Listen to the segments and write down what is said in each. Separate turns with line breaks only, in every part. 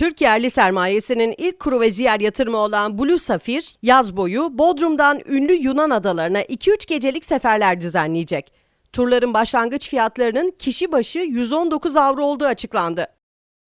Türk yerli sermayesinin ilk kuru ve ziyer yatırımı olan Blue Safir, yaz boyu Bodrum'dan ünlü Yunan adalarına 2-3 gecelik seferler düzenleyecek. Turların başlangıç fiyatlarının kişi başı 119 avro olduğu açıklandı.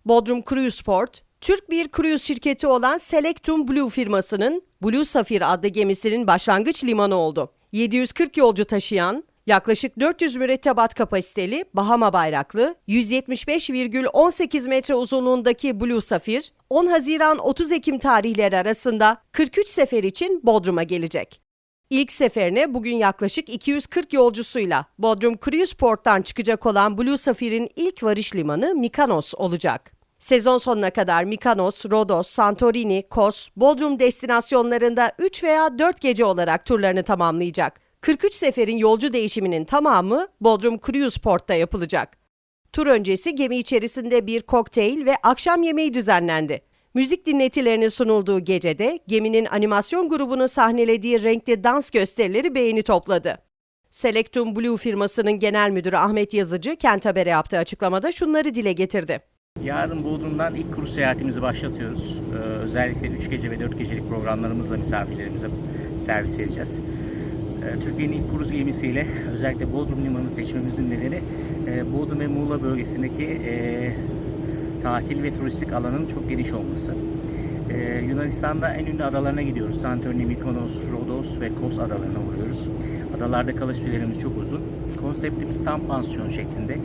Bodrum Cruise Port, Türk bir cruise şirketi olan Selectum Blue firmasının Blue Safir adlı gemisinin başlangıç limanı oldu. 740 yolcu taşıyan, yaklaşık 400 mürettebat kapasiteli Bahama bayraklı 175,18 metre uzunluğundaki Blue Safir, 10 Haziran 30 Ekim tarihleri arasında 43 sefer için Bodrum'a gelecek. İlk seferine bugün yaklaşık 240 yolcusuyla Bodrum Cruise Port'tan çıkacak olan Blue Safir'in ilk varış limanı Mikanos olacak. Sezon sonuna kadar Mikanos, Rodos, Santorini, Kos, Bodrum destinasyonlarında 3 veya 4 gece olarak turlarını tamamlayacak. 43 seferin yolcu değişiminin tamamı Bodrum Cruise Port'ta yapılacak. Tur öncesi gemi içerisinde bir kokteyl ve akşam yemeği düzenlendi. Müzik dinletilerinin sunulduğu gecede geminin animasyon grubunun sahnelediği renkli dans gösterileri beğeni topladı. Selectum Blue firmasının genel müdürü Ahmet Yazıcı Kent Haber'e yaptığı açıklamada şunları dile getirdi.
Yarın Bodrum'dan ilk kuru seyahatimizi başlatıyoruz. Ee, özellikle 3 gece ve 4 gecelik programlarımızla misafirlerimize servis vereceğiz. Ee, Türkiye'nin ilk kruz gemisiyle özellikle Bodrum Limanı'nı seçmemizin nedeni e, Bodrum ve Muğla bölgesindeki e, tatil ve turistik alanın çok geniş olması. Ee, Yunanistan'da en ünlü adalarına gidiyoruz. Santorini, Mykonos, Rodos ve Kos adalarına uğruyoruz. Adalarda kalış sürelerimiz çok uzun. Konseptimiz tam pansiyon şeklinde.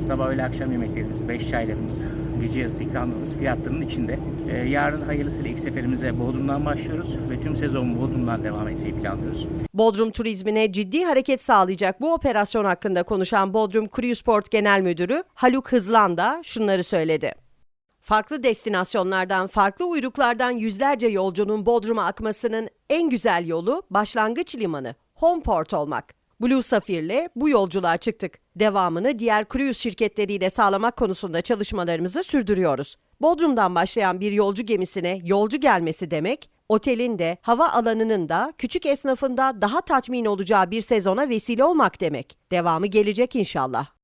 Sabah öğle akşam yemeklerimiz, beş çaylarımız, gece yarısı ikramlarımız fiyatlarının içinde. Ee, yarın hayırlısıyla ilk seferimize Bodrum'dan başlıyoruz ve tüm sezon Bodrum'dan devam etmeyi planlıyoruz.
Bodrum turizmine ciddi hareket sağlayacak bu operasyon hakkında konuşan Bodrum Cruise Genel Müdürü Haluk Hızlan da şunları söyledi. Farklı destinasyonlardan, farklı uyruklardan yüzlerce yolcunun Bodrum'a akmasının en güzel yolu başlangıç limanı, Homeport olmak. Blue Safir'le bu yolculuğa çıktık. Devamını diğer cruise şirketleriyle sağlamak konusunda çalışmalarımızı sürdürüyoruz. Bodrum'dan başlayan bir yolcu gemisine yolcu gelmesi demek, otelin de hava alanının da küçük esnafında daha tatmin olacağı bir sezona vesile olmak demek. Devamı gelecek inşallah.